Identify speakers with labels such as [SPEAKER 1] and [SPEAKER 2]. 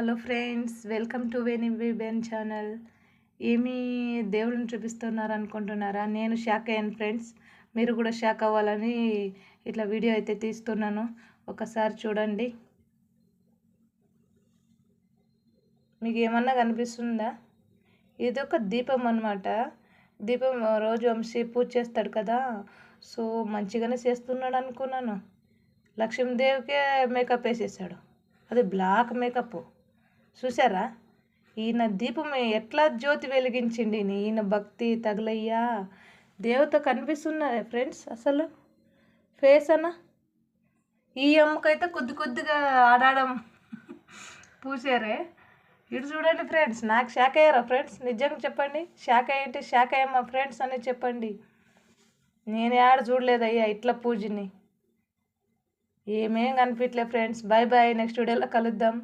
[SPEAKER 1] Hello friends welcome to Veni Ben channel. ఏమి దేవుడిని చూపిస్తున్నారు అనుకుంటున్నారా? నేను షాక్ అయ్యాను ఫ్రెండ్స్. మీరు కూడా షాక్ అవ్వాలని ఇట్లా వీడియో అయితే తీస్తున్నాను. ఒకసారి చూడండి. మీకు ఏమన్నా కనిపిస్తుందా? ఇది ఒక దీపం అనమాట దీపం రోజు వంశీ పూజ చేస్తాడు కదా. సో మంచిగానే చేస్తున్నాడు అనుకున్నాను. లక్ష్మీదేవికే మేకప్ వేసేసాడు. అది బ్లాక్ మేకప్. చూసారా ఈయన దీపం ఎట్లా జ్యోతి వెలిగించిండి? ఈయన భక్తి తగలయ్యా. దేవత కనిపిస్తున్నదే ఫ్రెండ్స్ అసలు? ఫేస్ అన్న ఈ అమ్మకైతే కొద్ది కొద్దిగా ఆడాడం పూసారే. ఇటు చూడండి ఫ్రెండ్స్ నాకు షాక్ అయ్యారా ఫ్రెండ్స్? నిజంగా చెప్పండి. షాక్ అయ్యంటే షాక్ అయ్యమ్మా ఫ్రెండ్స్ అని చెప్పండి. నేను ఆడ చూడలేదయ్యా ఇట్లా పూజని. ఏమేం కనిపించలే ఫ్రెండ్స్. బాయ్ బాయ్ నెక్స్ట్ వీడియోలో కలుద్దాం.